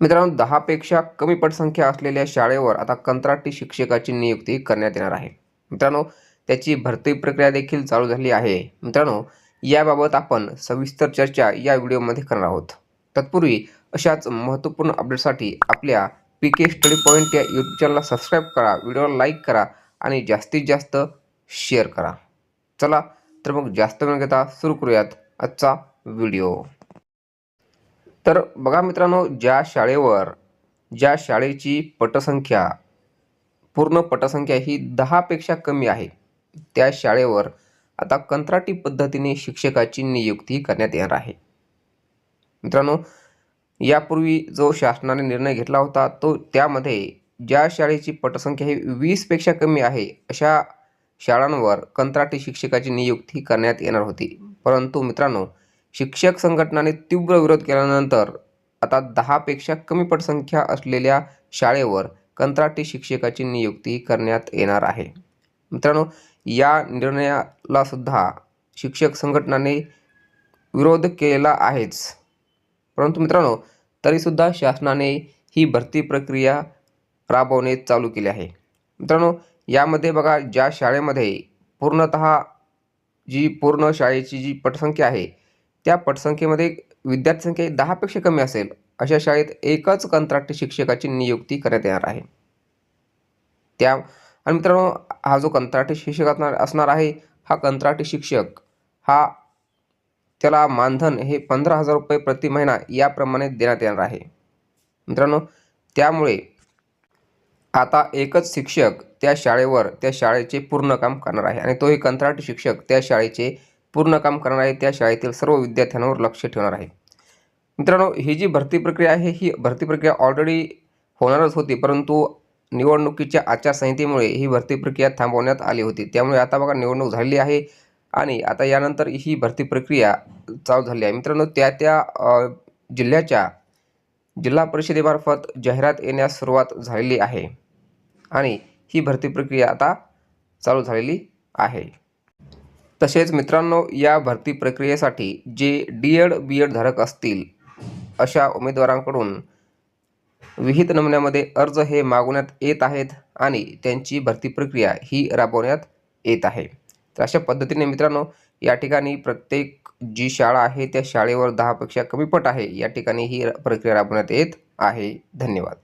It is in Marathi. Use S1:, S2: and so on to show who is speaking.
S1: मित्रांनो दहापेक्षा कमी पटसंख्या असलेल्या शाळेवर आता कंत्राटी शिक्षकाची नियुक्ती करण्यात येणार आहे. मित्रांनो त्याची भरती प्रक्रिया देखील चालू झाली आहे. मित्रांनो याबाबत आपण सविस्तर चर्चा या व्हिडिओमध्ये करणार आहोत. तत्पूर्वी अशाच महत्त्वपूर्ण अपडेटसाठी आपल्या पी के स्टडी पॉईंट या यूट्यूब चॅनलला सबस्क्राईब करा व्हिडिओला लाईक करा आणि जास्तीत जास्त शेअर करा. चला तर मग जास्त वेळ घेता सुरू करूयात आजचा व्हिडिओ. तर बघा मित्रांनो ज्या शाळेवर ज्या शाळेची पटसंख्या पूर्ण पटसंख्या ही दहापेक्षा कमी आहे त्या शाळेवर आता कंत्राटी पद्धतीने शिक्षकाची नियुक्ती करण्यात येणार आहे. मित्रांनो यापूर्वी जो शासनाने निर्णय घेतला होता तो त्यामध्ये ज्या शाळेची पटसंख्या ही वीसपेक्षा कमी आहे अशा शाळांवर कंत्राटी शिक्षकाची नियुक्ती करण्यात येणार होती. परंतु मित्रांनो शिक्षक संघटनाने तीव्र विरोध केल्यानंतर आता दहापेक्षा कमी पटसंख्या असलेल्या शाळेवर कंत्राटी शिक्षकाची नियुक्ती करण्यात येणार आहे. मित्रांनो या निर्णयाला सुद्धा शिक्षक संघटनाने विरोध केलेला आहेच. परंतु मित्रांनो तरीसुद्धा शासनाने ही भरती प्रक्रिया राबवणे चालू केले आहे. मित्रांनो यामध्ये बघा ज्या शाळेमध्ये पूर्णत जी पूर्ण शाळेची जी पटसंख्या आहे त्या पटसंख्येमध्ये विद्यार्थी संख्या दहापेक्षा कमी असेल अशा शाळेत एकच कंत्राटी शिक्षकाची नियुक्ती करण्यात येणार आहे. त्या आणि मित्रांनो हा जो कंत्राटी शिक्षक असणार असणार आहे हा कंत्राटी शिक्षक हा त्याला मानधन हे पंधरा हजार रुपये प्रति महिना याप्रमाणे देण्यात येणार आहे. मित्रांनो त्यामुळे आता एकच शिक्षक त्या शाळेवर त्या शाळेचे पूर्ण काम करणार आहे. आणि तोही कंत्राटी शिक्षक त्या शाळेचे पूर्ण काम करणार आहे त्या शाळेतील सर्व विद्यार्थ्यांवर लक्ष ठेवणार आहे. मित्रांनो ही जी भरती प्रक्रिया आहे ही भरती प्रक्रिया ऑलरेडी होणारच होती परंतु निवडणुकीच्या आचारसंहितेमुळे ही भरती प्रक्रिया थांबवण्यात आली होती. त्यामुळे आता बघा निवडणूक झालेली आहे आणि आता यानंतर ही भरती प्रक्रिया चालू झाली आहे. मित्रांनो त्या त्या जिल्ह्याच्या जिल्हा परिषदेमार्फत जाहिरात येण्यास सुरुवात झालेली आहे आणि ही भरती प्रक्रिया आता चालू झालेली आहे. तसेच मित्रांनो या भरती प्रक्रियेसाठी जे डी एड बी एड धारक असतील अशा उमेदवारांकडून विहित नमुन्यामध्ये अर्ज हे मागवण्यात येत आहेत आणि त्यांची भरती प्रक्रिया ही राबवण्यात येत आहे. तर अशा पद्धतीने मित्रांनो या ठिकाणी प्रत्येक जी शाळा आहे त्या शाळेवर दहापेक्षा कमी पट आहे. या ठिकाणी ही प्रक्रिया राबवण्यात येत आहे. धन्यवाद.